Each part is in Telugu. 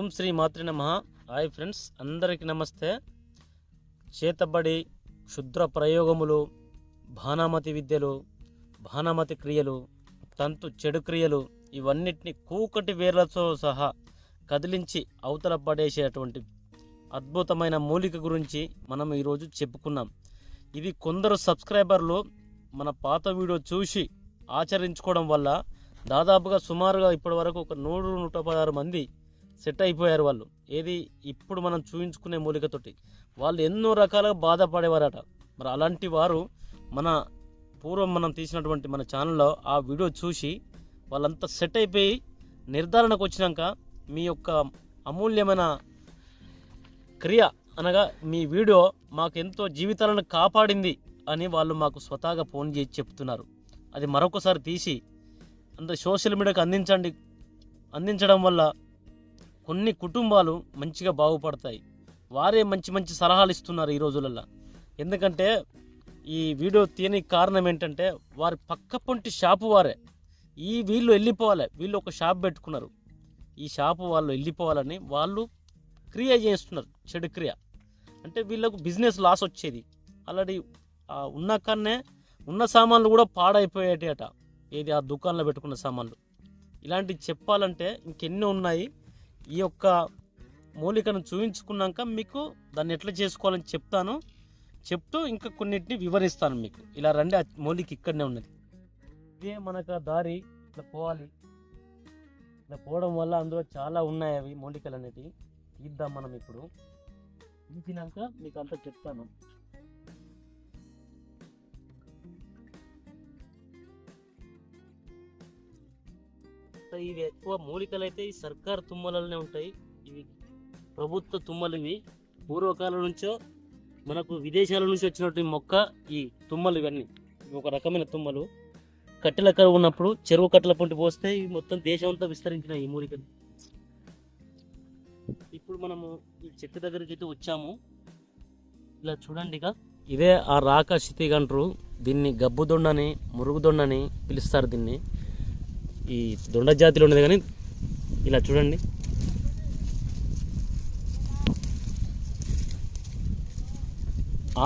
ఓం శ్రీ మాతృ నమ. హాయ్ ఫ్రెండ్స్ అందరికీ నమస్తే. చేతబడి క్షుద్ర ప్రయోగములు భానామతి విద్యలు భానామతి క్రియలు తంతు చెడు క్రియలు ఇవన్నిటిని కూకటి వేర్లతో సహా కదిలించి అవతల పడేసేటువంటి అద్భుతమైన మూలిక గురించి మనం ఈరోజు చెప్పుకున్నాం. ఇది కొందరు సబ్స్క్రైబర్లు మన పాత వీడియో చూసి ఆచరించుకోవడం వల్ల దాదాపుగా సుమారుగా ఇప్పటి వరకు ఒక నూరు నూట పదహారు మంది సెట్ అయిపోయారు వాళ్ళు. ఏది ఇప్పుడు మనం చూపించుకునే మూలికతోటి. వాళ్ళు ఎన్నో రకాలుగా బాధపడేవారట. మరి అలాంటి వారు మన పూర్వం మనం తీసినటువంటి మన ఛానల్లో ఆ వీడియో చూసి వాళ్ళంతా సెట్ అయిపోయి నిర్ధారణకు వచ్చినాక మీ యొక్క అమూల్యమైన క్రియ అనగా మీ వీడియో మాకు ఎంతో జీవితాలను కాపాడింది అని వాళ్ళు మాకు స్వతహాగా ఫోన్ చేసి చెప్తున్నారు. అది మరొకసారి తీసి అంత సోషల్ మీడియాకు అందించండి. అందించడం వల్ల కొన్ని కుటుంబాలు మంచిగా బాగుపడతాయి. వారే మంచి మంచి సలహాలు ఇస్తున్నారు ఈ రోజులలో ఎందుకంటే ఈ వీడియో తీయనికి కారణం ఏంటంటే వారి పక్క పొంటి షాపు వారే. ఈ వీళ్ళు వెళ్ళిపోవాలి వీళ్ళు ఒక షాప్ పెట్టుకున్నారు. ఈ షాపు వాళ్ళు వెళ్ళిపోవాలని వాళ్ళు క్రియ చేస్తున్నారు. చెడు క్రియ. అంటే వీళ్ళకు బిజినెస్ లాస్ వచ్చేది. ఆల్రెడీ ఉన్న కన్నే ఉన్న సామాన్లు కూడా పాడైపోయేటి అట ఏది ఆ దుకాణంలో పెట్టుకున్న సామాన్లు. ఇలాంటివి చెప్పాలంటే ఇంకెన్నో ఉన్నాయి. ఈ యొక్క మూలికను చూపించుకున్నాక మీకు దాన్ని ఎట్లా చేసుకోవాలని చెప్తాను. చెప్తూ ఇంకా కొన్నిటిని వివరిస్తాను మీకు. ఇలా రండి ఆ మూలిక ఇక్కడనే ఉన్నది. ఇదే మనకు దారి ఇట్లా పోవాలి. ఇట్లా పోవడం వల్ల అందులో చాలా ఉన్నాయి అవి మూలికలు అనేది తీద్దాం మనం ఇప్పుడు. తీసినాక మీకు అంతా చెప్తాను. సో ఇవి ఎక్కువ మూలికలు అయితే ఈ సర్కార్ తుమ్మలనే ఉంటాయి. ఇవి ప్రభుత్వ తుమ్మలు ఇవి. పూర్వకాలం నుంచో మనకు విదేశాల నుంచి వచ్చినటువంటి మొక్క ఈ తుమ్మలు ఇవన్నీ. ఇవి ఒక రకమైన తుమ్మలు. కట్టెల కరువు ఉన్నప్పుడు చెరువు కట్టెల పొంటి పోస్తే ఇవి మొత్తం దేశం అంతా విస్తరించిన ఈ మూలికలు. ఇప్పుడు మనము ఈ చెట్టు దగ్గరికి అయితే వచ్చాము. ఇలా చూడండి ఇక. ఇదే ఆ రాక స్థితిగా దీన్ని గబ్బు మురుగుదొండని మురుగు పిలుస్తారు దీన్ని. ఈ దొండ జాతిలో ఉన్నది కానీ ఇలా చూడండి.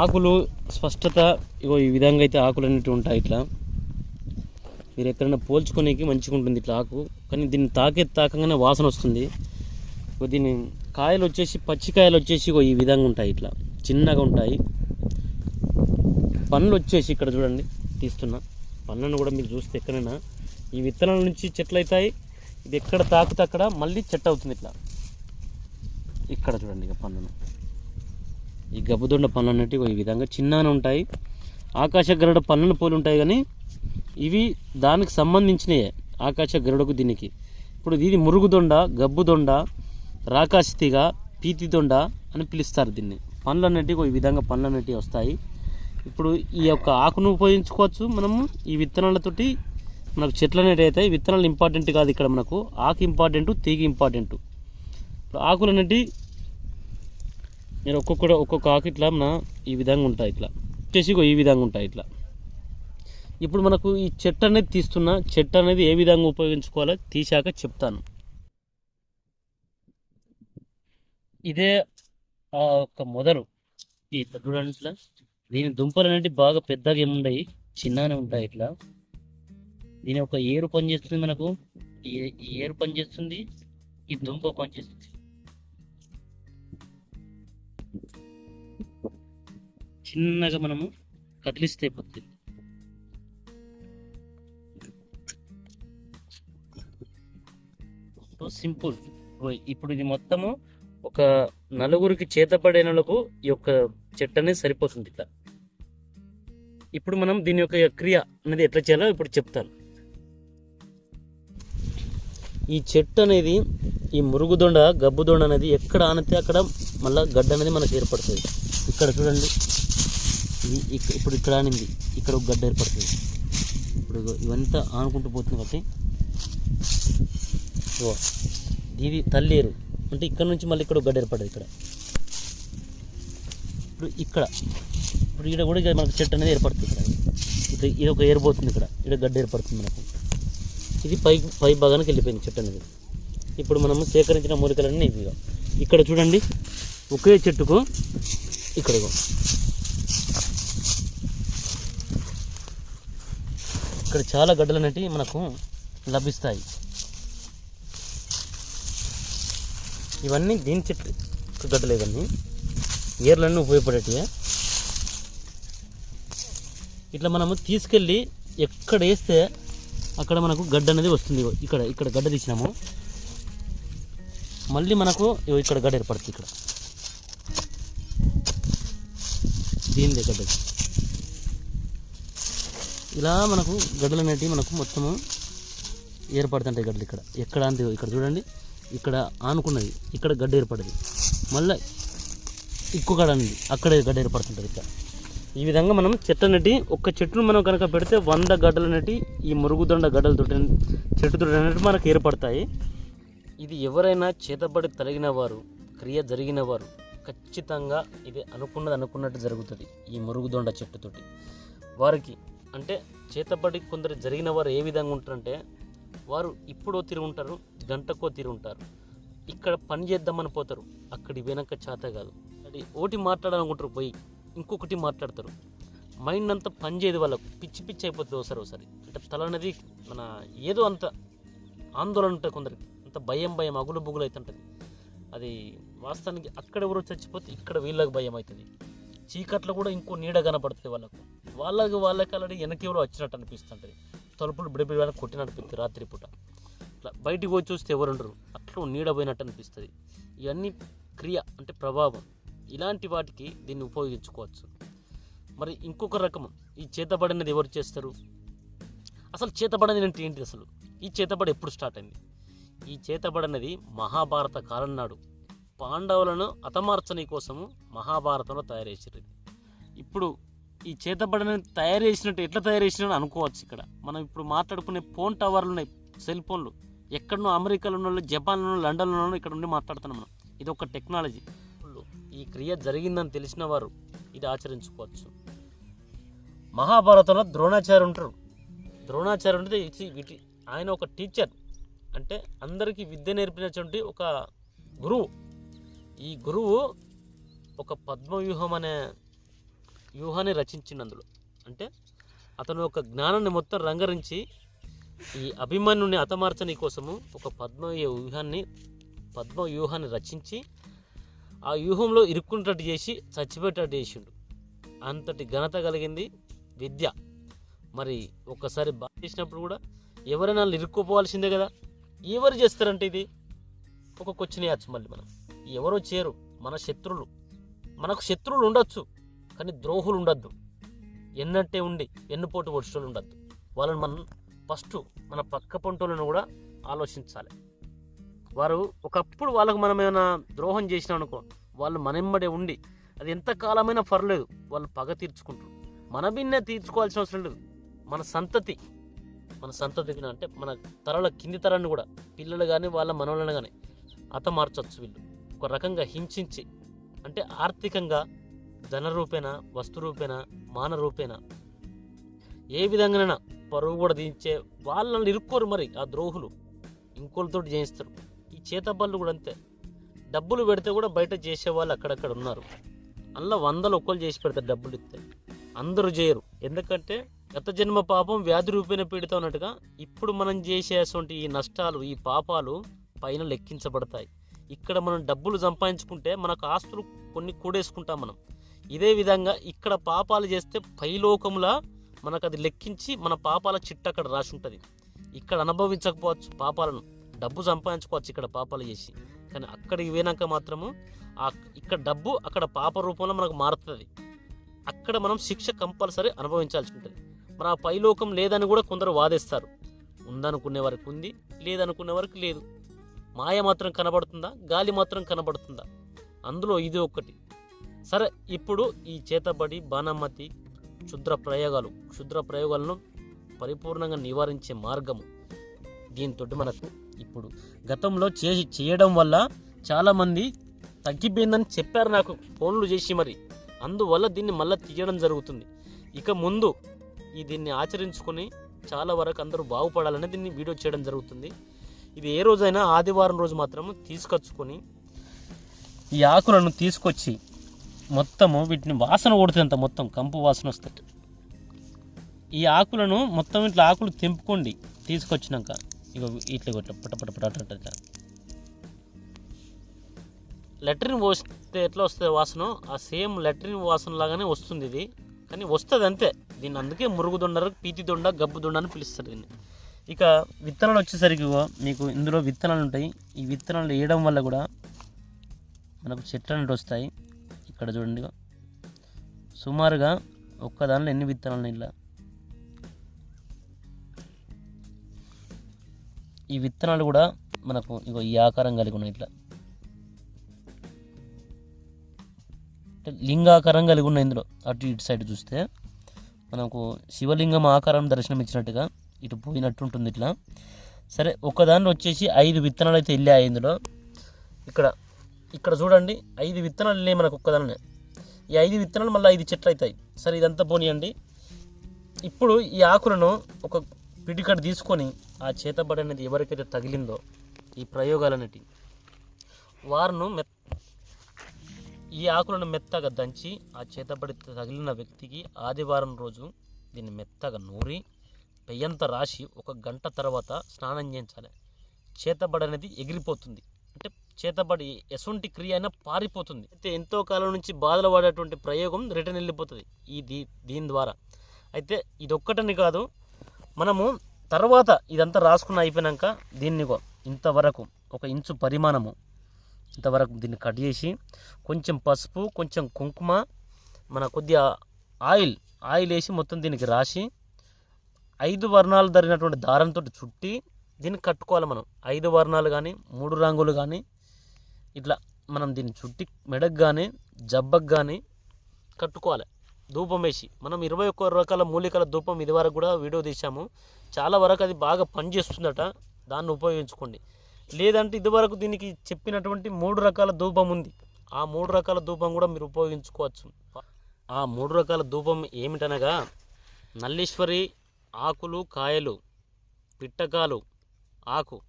ఆకులు స్పష్టత ఇగో ఈ విధంగా అయితే ఆకులు అన్నిటి ఉంటాయి ఇట్లా. మీరు ఎక్కడైనా పోల్చుకోనికి మంచిగా ఉంటుంది ఇట్లా ఆకు. కానీ దీన్ని తాకే తాకంగానే వాసన వస్తుంది. ఇగో దీని కాయలు వచ్చేసి పచ్చికాయలు వచ్చేసి ఇగో ఈ విధంగా ఉంటాయి ఇట్లా. చిన్నగా ఉంటాయి. పండ్లు వచ్చేసి ఇక్కడ చూడండి తీస్తున్నా. పండ్లను కూడా మీరు చూస్తే ఎక్కడైనా ఈ విత్తనాల నుంచి చెట్లు అవుతాయి. ఇది ఎక్కడ తాకుతే అక్కడ మళ్ళీ చెట్టు అవుతుంది ఇట్లా. ఇక్కడ చూడండి ఇక పన్నును. ఈ గబ్బుదొండ పన్ను అనేటివి ఈ విధంగా చిన్నాను ఉంటాయి. ఆకాశ గరుడ పన్నును పోలి ఉంటాయి కానీ ఇవి దానికి సంబంధించినవే ఆకాశ గరుడకు దీనికి. ఇప్పుడు ఇది మురుగుదొండ గబ్బుదొండ రాకాశతిగా పీతి దొండ అని పిలుస్తారు దీన్ని. పండ్లు అనేటివి ఈ విధంగా పండ్లు అనేటివి వస్తాయి. ఇప్పుడు ఈ యొక్క ఆకును ఉపయోగించుకోవచ్చు మనము. ఈ విత్తనాలతోటి మనకు చెట్లు అనేటివి అవుతాయి విత్తనాలు ఇంపార్టెంట్ కాదు ఇక్కడ మనకు. ఆకు ఇంపార్టెంట్ తీగ ఇంపార్టెంట్ ఇప్పుడు ఆకులు అనేటివి నేను ఒక్కొక్క ఒక్కొక్క ఆకు ఇట్లా మన ఈ విధంగా ఉంటాయి ఇట్లా. వచ్చేసి ఈ విధంగా ఉంటాయి ఇట్లా. ఇప్పుడు మనకు ఈ చెట్టు అనేది తీస్తున్న చెట్టు అనేది ఏ విధంగా ఉపయోగించుకోవాలో తీశాక చెప్తాను. ఇదే ఆ యొక్క మొదలు. ఈ ఇట్లా చూడండి ఇట్లా. దీని దుంపలు అనేవి బాగా పెద్దగా ఏముండయి చిన్నగానే ఉంటాయి ఇట్లా. దీని ఒక ఏరు పని చేస్తుంది మనకు. ఈ ఏరు పని చేస్తుంది ఈ దుంప పని చేస్తుంది. చిన్నగా మనము కదిలిస్తే పోతుంది సింపుల్. ఇప్పుడు ఇది మొత్తము ఒక నలుగురికి చేతపడేనలకు ఈ యొక్క చెట్టు అనేది సరిపోతుంది ఇట్లా. ఇప్పుడు మనం దీని యొక్క క్రియ అనేది ఎట్లా చేయాలో ఇప్పుడు చెప్తాను. ఈ చెట్టు అనేది ఈ మురుగుదొండ గబ్బుదొండ అనేది ఎక్కడ ఆనితే అక్కడ మళ్ళీ గడ్డ అనేది మనకు ఏర్పడుతుంది. ఇక్కడ చూడండి. ఇది ఇప్పుడు ఇక్కడ ఆనింది. ఇక్కడ ఒక గడ్డ ఏర్పడుతుంది. ఇప్పుడు ఇవంతా ఆనుకుంటూ పోతుంది కాబట్టి ఇగో ఇది తల్లేరు. అంటే ఇక్కడ నుంచి మళ్ళీ ఇక్కడ ఒక గడ్డ ఏర్పడదు ఇక్కడ. ఇప్పుడు ఇక్కడ ఇప్పుడు ఇక్కడ కూడా మనకు చెట్టు అనేది ఏర్పడుతుంది ఇక్కడ. ఇది ఇది ఒక ఏర్పోతుంది ఇక్కడ. ఇక్కడ గడ్డ ఏర్పడుతుంది మనకు. ఇది పై పై భాగానికి వెళ్ళిపోయింది చెట్టు అనేది. ఇప్పుడు మనము సేకరించిన మూలికలన్నీ ఇవి ఇక్కడ చూడండి ఒకే చెట్టుకు ఇక్కడ ఇక్కడ చాలా గడ్డలు అనేవి మనకు లభిస్తాయి. ఇవన్నీ దీని చెట్టు గడ్డలు ఇవన్నీ. ఏర్లన్నీ ఉపయోగపడేటివి ఇట్లా మనము తీసుకెళ్ళి ఎక్కడ వేస్తే అక్కడ మనకు గడ్డ అనేది వస్తుంది. ఇక్కడ ఇక్కడ గడ్డ తీసినాము. మళ్ళీ మనకు ఇక్కడ గడ్డ ఏర్పడుతుంది ఇక్కడ. దీనిదే గడ్డ. ఇలా మనకు గడ్డలు అనేటివి మనకు మొత్తము ఏర్పడుతుంటాయి గడ్డలు ఇక్కడ. ఎక్కడ అంతే ఇక్కడ చూడండి. ఇక్కడ ఆనుకున్నది. ఇక్కడ గడ్డ ఏర్పడది. మళ్ళీ ఇంకో గడ్డ అనేది అక్కడ గడ్డ ఏర్పడుతుంటుంది ఇక్కడ. ఈ విధంగా మనం చెట్టు నటి ఒక్క చెట్టును మనం కనుక పెడితే వంద గడ్డలు నటి ఈ మురుగుదొండ గడ్డలతో చెట్టు తోటి మనకు ఏర్పడతాయి. ఇది ఎవరైనా చేతబడి తొలగిన వారు క్రియ జరిగిన వారు ఖచ్చితంగా ఇది అనుకున్నది అనుకున్నట్టు జరుగుతుంది ఈ మురుగుదొండ చెట్టుతోటి వారికి అంటే చేతబడి కొందరు జరిగిన వారు ఏ విధంగా ఉంటారంటే వారు ఇప్పుడో తిరిగి ఉంటారు గంటకో తిరిగి ఉంటారు. ఇక్కడ పని చేద్దామని పోతారు అక్కడి వెనక చేత కాదు. అది ఓటి మాట్లాడాలనుకుంటారు పోయి ఇంకొకటి మాట్లాడతారు. మైండ్ అంతా పనిచేయదు వాళ్ళకు. పిచ్చి పిచ్చి అయిపోతుంది ఒకసారి ఒకసారి. అంటే తల అనేది మన ఏదో అంత ఆందోళన ఉంటుంది కొందరికి. అంత భయం భయం అగులు బుగులు అవుతుంటుంది అది వాస్తవానికి అక్కడ ఎవరో చచ్చిపోతే ఇక్కడ వీళ్ళకి భయం అవుతుంది. చీకట్లో కూడా ఇంకో నీడ కనపడుతుంది వాళ్ళకు. వాళ్ళకి వాళ్ళకి ఆల్రెడీ వెనక్కి ఎవరో వచ్చినట్టు అనిపిస్తుంటుంది. తలుపులు బిడిబిడి వాళ్ళకి కొట్టినట్టు అనిపిస్తుంది రాత్రిపూట ఇట్లా బయటికి పోయి చూస్తే ఎవరు ఉండరు అట్లా నీడ పోయినట్టు అనిపిస్తుంది. ఇవన్నీ క్రియ అంటే ప్రభావం. ఇలాంటి వాటికి దీన్ని ఉపయోగించుకోవచ్చు. మరి ఇంకొక రకం ఈ చేతబడినది ఎవరు చేస్తారు? అసలు చేతబడని అంటే ఏంటి అసలు? ఈ చేతబడి ఎప్పుడు స్టార్ట్ అయింది? ఈ చేతబడినది మహాభారత కాలం నాడు. పాండవులను హతమార్చని కోసము మహాభారతంలో తయారు చేసారు ఇప్పుడు ఈ చేతబడిని తయారు చేసినట్టు ఎట్లా తయారు చేసినట్టు అనుకోవచ్చు ఇక్కడ. మనం ఇప్పుడు మాట్లాడుకునే ఫోన్ టవర్లు ఉన్నాయి సెల్ ఫోన్లు. ఎక్కడనో అమెరికాలో ఉన్న వాళ్ళు జపాన్లో లండన్లో ఇక్కడ ఉండి మాట్లాడుతున్నాం మనం. ఇది ఒక టెక్నాలజీ. ఈ క్రియ జరిగిందని తెలిసిన వారు ఇది ఆచరించుకోవచ్చు. మహాభారతంలో ద్రోణాచార్య ఉంటారు. ద్రోణాచార్య అంటే వీటి ఆయన ఒక టీచర్ అంటే అందరికీ విద్య నేర్పినటువంటి ఒక గురువు. ఈ గురువు ఒక పద్మవ్యూహం అనే వ్యూహాన్ని రచించిండు అందులో అంటే అతను ఒక జ్ఞానాన్ని మొత్తం రంగరించి ఈ అభిమన్యుని హతమార్చని కోసము ఒక పద్మ వ్యూహాన్ని పద్మ వ్యూహాన్ని రచించి ఆ వ్యూహంలో ఇరుక్కునేటట్టు చేసి చచ్చిపోయేటట్టు చేసిండు. అంతటి ఘనత కలిగింది విద్య. మరి ఒక్కసారి బాగా చేసినప్పుడు కూడా ఎవరైనా వాళ్ళు ఇరుక్కుపోవాల్సిందే కదా. ఎవరు చేస్తారంటే ఇది? ఒక క్వశ్చన్ వేయచ్చు మళ్ళీ మనం. ఎవరో చేయరు. మన శత్రువులు మనకు శత్రువులు ఉండొచ్చు కానీ ద్రోహులు ఉండద్దు. ఎన్నట్టే ఉండి ఎన్నుపోటు వచ్చేటోళ్ళు ఉండద్దు. వాళ్ళని మనం ఫస్ట్ మన పక్క పంటోళ్ళను కూడా ఆలోచించాలి. వారు ఒకప్పుడు వాళ్ళకు మనం ఏమైనా ద్రోహం చేసినాం అనుకో వాళ్ళు మనెమ్మడే ఉండి అది ఎంత కాలమైనా పర్లేదు వాళ్ళు పగ తీర్చుకుంటారు. మన బిన్నే తీర్చుకోవాల్సిన అవసరం లేదు. మన సంతతి మన సంతతికి అంటే మన తరల కింది తరాన్ని కూడా పిల్లలు కానీ వాళ్ళ మనవలను కానీ అత మార్చవచ్చు వీళ్ళు. ఒక రకంగా హింసించి అంటే ఆర్థికంగా ధన రూపేణ వస్తు రూపేణ మాన రూపేణ ఏ విధంగానైనా పరువు కూడా దించే వాళ్ళని ఇరుక్కోరు మరి ఆ ద్రోహులు. ఇంకోళ్ళతో జయిస్తారు. చేతబళ్ళు కూడా అంతే. డబ్బులు పెడితే కూడా బయట చేసే వాళ్ళు అక్కడక్కడ ఉన్నారు. అందులో వందలు ఒక్కరు చేసి పెడతారు డబ్బులు ఇస్తే. అందరూ చేయరు. ఎందుకంటే గత జన్మ పాపం వ్యాధి రూపేణ పీడితం అన్నట్టుగా ఇప్పుడు మనం చేసేటువంటి ఈ నష్టాలు ఈ పాపాలు పైన లెక్కించబడతాయి. ఇక్కడ మనం డబ్బులు సంపాదించుకుంటే మనకు ఆస్తులు కొన్ని కూడేసుకుంటాం మనం. ఇదే విధంగా ఇక్కడ పాపాలు చేస్తే పైలోకములా మనకు అది లెక్కించి మన పాపాల చిట్ట అక్కడ రాసి ఉంటుంది. ఇక్కడ అనుభవించకపోవచ్చు పాపాలను. డబ్బు సంపాదించుకోవచ్చు ఇక్కడ పాపాలు చేసి. కానీ అక్కడికి పోయినాక మాత్రము ఇక్కడ డబ్బు అక్కడ పాప రూపంలో మనకు మారుతుంది. అక్కడ మనం శిక్ష కంపల్సరీ అనుభవించాల్సి ఉంటుంది. మరి ఆ పైలోకం లేదని కూడా కొందరు వాదిస్తారు. ఉందనుకునే వారికి ఉంది లేదనుకునే వరకు లేదు. మాయ మాత్రం కనబడుతుందా గాలి మాత్రం కనబడుతుందా? అందులో ఇది ఒకటి సరే ఇప్పుడు ఈ చేతబడి బాణమతి క్షుద్ర ప్రయోగాలు క్షుద్ర ప్రయోగాలను పరిపూర్ణంగా నివారించే మార్గము. దీంతో మనకు ఇప్పుడు గతంలో చేసి చేయడం వల్ల చాలామంది తగ్గిపోయిందని చెప్పారు నాకు ఫోన్లు చేసి మరి. అందువల్ల దీన్ని మళ్ళీ తీయడం జరుగుతుంది. ఇక ముందు ఈ దీన్ని ఆచరించుకొని చాలా వరకు అందరూ బాగుపడాలని దీన్ని వీడియో చేయడం జరుగుతుంది. ఇది ఏ రోజైనా ఆదివారం రోజు మాత్రం తీసుకొచ్చుకొని ఈ ఆకులను తీసుకొచ్చి మొత్తము వీటిని వాసన కొడుతుంది మొత్తం కంపు వాసన వస్తుంది. ఈ ఆకులను మొత్తం ఇట్లా ఆకులు తెంపుకోండి తీసుకొచ్చినాక. ఇక ఇట్లా కొట్ట పట పట పట లెట్రిన్ పోస్తే ఎట్లా వస్తుంది వాసన? ఆ సేమ్ లెట్రిన్ వాసన లాగానే వస్తుంది ఇది. కానీ వస్తుంది అంతే. దీన్ని అందుకే మురుగు దొండరు పీతి దొండ గబ్బు దొండ అని పిలుస్తారు దీన్ని. ఇక విత్తనాలు వచ్చేసరికి మీకు ఇందులో విత్తనాలు ఉంటాయి. ఈ విత్తనాలు వేయడం వల్ల కూడా మనకు చెట్లు అనేవి వస్తాయి. ఇక్కడ చూడండి సుమారుగా ఒక్క దానిలో ఎన్ని విత్తనాలు ఇలా? ఈ విత్తనాలు కూడా మనకు ఇగో ఈ ఆకారం కలిగి ఉన్నాయి ఇట్లా. లింగాకారం కలిగి ఉన్నాయి ఇందులో. అటు ఇటు సైడ్ చూస్తే మనకు శివలింగం ఆకారం దర్శనం ఇచ్చినట్టుగా ఇటు పోయినట్టు ఉంటుంది ఇట్లా. సరే ఒకదాన్ని వచ్చేసి ఐదు విత్తనాలు అయితే వెళ్ళాయి ఇందులో. ఇక్కడ ఇక్కడ చూడండి ఐదు విత్తనాలు వెళ్ళాయి మనకు ఒక్కదాన్నే ఈ ఐదు విత్తనాలు మళ్ళీ ఐదు చెట్లు అవుతాయి. సరే ఇదంతా పోనీయండి. ఇప్పుడు ఈ ఆకులను ఒక పిడికడ తీసుకొని ఆ చేతబడి అనేది ఎవరికైతే తగిలిందో ఈ ప్రయోగాలన్నిటి. వారును మెత్ ఈ ఆకులను మెత్తగా దంచి ఆ చేతబడి తగిలిన వ్యక్తికి ఆదివారం రోజు దీన్ని మెత్తగా నూరి పెయ్యంత రాసి ఒక గంట తర్వాత స్నానం చేయించాలి. చేతబడి అనేది ఎగిరిపోతుంది. అంటే చేతబడి ఎసుంటి క్రియ అయినా పారిపోతుంది. అయితే ఎంతో కాలం నుంచి బాధలు పడేటువంటి ప్రయోగం రిటర్న్ వెళ్ళిపోతుంది ఈ దీ దీని ద్వారా. అయితే ఇది ఒక్కటని కాదు మనము తర్వాత ఇదంతా రాసుకున్న అయిపోయినాక దీన్ని ఇంతవరకు ఒక ఇంచు పరిమాణము ఇంతవరకు దీన్ని కట్ చేసి కొంచెం పసుపు కొంచెం కుంకుమ మన కొద్దిగా ఆయిల్ ఆయిల్ వేసి మొత్తం దీనికి రాసి ఐదు వర్ణాలు ధరినటువంటి దారంతో చుట్టి దీన్ని కట్టుకోవాలి మనం. ఐదు వర్ణాలు కానీ మూడు రంగులు కానీ ఇట్లా మనం దీన్ని చుట్టి మెడకు కానీ జబ్బకు కానీ కట్టుకోవాలి. ధూపం వేసి మనం ఇరవై ఒక్క రకాల మూలికల ధూపం ఇది వరకు కూడా వీడియో తీసాము చాలా వరకు అది బాగా పనిచేస్తుందట. దాన్ని ఉపయోగించుకోండి. లేదంటే ఇదివరకు దీనికి చెప్పినటువంటి మూడు రకాల ధూపం ఉంది. ఆ మూడు రకాల ధూపం కూడా మీరు ఉపయోగించుకోవచ్చు. ఆ మూడు రకాల ధూపం ఏమిటనగా నల్లీశ్వరి ఆకులు కాయలు పిట్టకాలు ఆకు.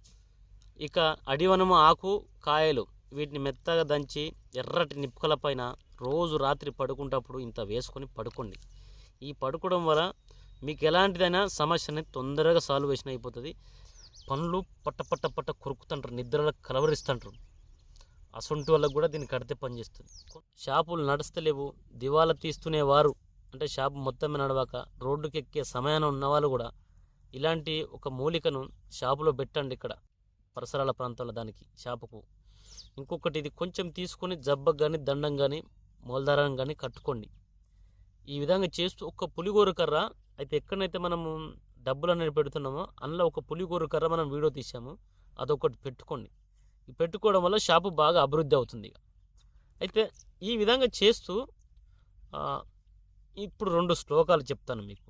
ఇక అడివనము ఆకు కాయలు. వీటిని మెత్తగా దంచి ఎర్రటి నిప్పుకల పైన రోజు రాత్రి పడుకుంటప్పుడు ఇంత వేసుకొని పడుకోండి. ఈ పడుకోవడం వల్ల మీకు ఎలాంటిదైనా సమస్యని తొందరగా సాల్వ్ చేసిన అయిపోతుంది. పనులు పట్ట పట్ట పట్ట కొరుకుతుంటారు నిద్రలో కలవరిస్తుంటారు. అసొంటి వాళ్ళకు కూడా దీన్ని కడితే పనిచేస్తుంది షాపులు నడుస్తలేవు దివాలా తీస్తునే వారు అంటే షాపు మొత్తమే నడవాక రోడ్డుకి ఎక్కే సమయాన్ని ఉన్న వాళ్ళు కూడా ఇలాంటి ఒక మూలికను షాపులో పెట్టండి ఇక్కడ పరిసరాల ప్రాంతాల దానికి షాపుకు. ఇంకొకటి ఇది కొంచెం తీసుకొని జబ్బకు కానీ దండం కానీ మూలధారం కానీ కట్టుకోండి. ఈ విధంగా చేస్తూ ఒక పులిగోరు కర్ర అయితే ఎక్కడైతే మనము డబ్బులు అనేది పెడుతున్నామో అందులో ఒక పులిగోరు కర్ర మనం వీడియో తీసాము అదొకటి పెట్టుకోండి. ఈ పెట్టుకోవడం వల్ల షాపు బాగా అభివృద్ధి అవుతుంది అయితే ఈ విధంగా చేస్తూ ఇప్పుడు రెండు శ్లోకాలు చెప్తాను మీకు.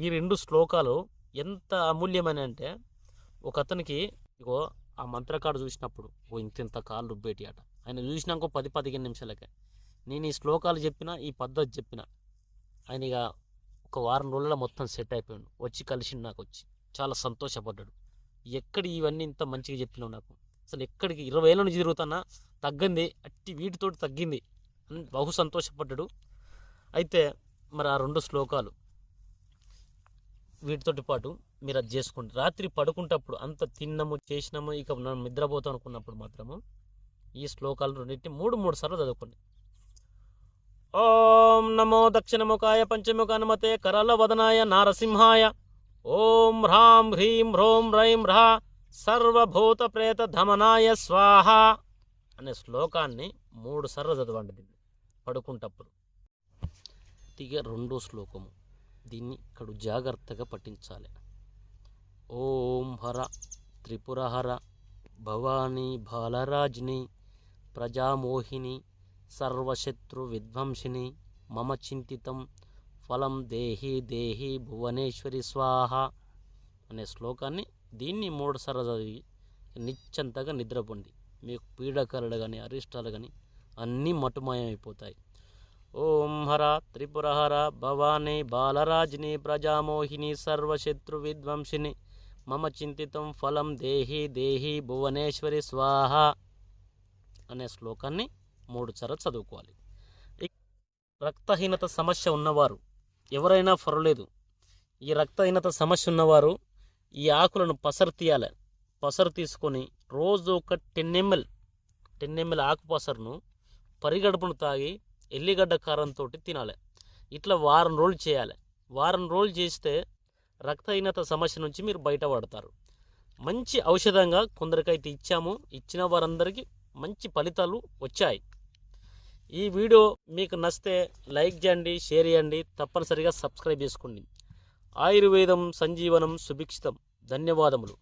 ఈ రెండు శ్లోకాలు ఎంత అమూల్యమైన అంటే ఒక అతనికి ఇగో ఆ మంత్రకాడు చూసినప్పుడు ఓ ఇంత ఇంత కాళ్ళు రుబ్బేటి అట. ఆయన చూసినాక పది పదిహేను నిమిషాలకే. నేను ఈ శ్లోకాలు చెప్పిన ఈ పద్ధతి చెప్పిన ఆయన ఇక ఒక వారం రోజుల్లో మొత్తం సెట్ అయిపోయాడు. వచ్చి కలిసి నాకు వచ్చి చాలా సంతోషపడ్డాడు. ఎక్కడ ఇవన్నీ ఇంత మంచిగా చెప్పినావు నాకు? అసలు ఎక్కడికి? ఇరవై ఏళ్ళ నుంచి తిరుగుతున్నా తగ్గింది అట్టి వీటితోటి తగ్గింది. అని బహు సంతోషపడ్డాడు. అయితే మరి ఆ రెండు శ్లోకాలు వీటితోటి పాటు మీరు అది చేసుకోండి. రాత్రి పడుకుంటప్పుడు అంత తిన్నాము చేసినాము ఇక మనం నిద్రపోతాం అనుకున్నప్పుడు మాత్రము ఈ శ్లోకాలు రెండింటి మూడు మూడు సార్లు చదువుకోండి. ఓం నమో దక్షిణముఖాయ పంచముఖానుమతే కరల వదనాయ నారసింహాయ. ఓం హ్రాం హ్రీం హ్రోం రైం హ్రా సర్వభూత ప్రేత ధమనాయ స్వాహ అనే శ్లోకాన్ని మూడు సార్లు చదవండి దీన్ని పడుకుంటప్పుడు. ఇక రెండో శ్లోకము. దీన్ని ఇక్కడ జాగ్రత్తగా పఠించాలి. ఓం హర త్రిపురహర భవానీ బాలరాజ్ని ప్రజామోహిని సర్వశత్రు విధ్వంసిని మమ చింతితం ఫలం దేహి దేహి భువనేశ్వరి స్వాహ అనే శ్లోకాన్ని దీన్ని మూడుసార్లు చదివి నిశ్చంతగా నిద్రపొండి. మీకు పీడకలలు కానీ అరిష్టాలు కానీ అన్నీ మటుమయమైపోతాయి. ఓం హర త్రిపురహర భవానీ బాలరాజ్ని ప్రజామోహిని సర్వశత్రు విధ్వంసిని మమ చింతితం ఫలం దేహి దేహి భువనేశ్వరి స్వాహ అనే శ్లోకాన్ని మూడు చర చదువుకోవాలి. రక్తహీనత సమస్య ఉన్నవారు ఎవరైనా పర్వాలేదు. ఈ రక్తహీనత సమస్య ఉన్నవారు ఈ ఆకులను పసరు తీయాలి. పసరు తీసుకొని రోజు ఒక టెన్ ఎంఎల్ టెన్ ఎంఎల్ ఆకు పసరును పరిగడుపును తాగి ఎల్లిగడ్డ కారంతో తినాలి. ఇట్లా వారం రోజులు చేయాలి. వారం రోజులు చేస్తే రక్తహీనత సమస్య నుంచి మీరు బయటపడతారు. మంచి ఔషధంగా కొందరికైతే ఇచ్చాము. ఇచ్చిన వారందరికీ మంచి ఫలితాలు వచ్చాయి. ఈ వీడియో మీకు నచ్చితే లైక్ చేయండి షేర్ చేయండి తప్పనిసరిగా సబ్స్క్రైబ్ చేసుకోండి. ఆయుర్వేదం సంజీవనం సుభిక్షితం. ధన్యవాదములు.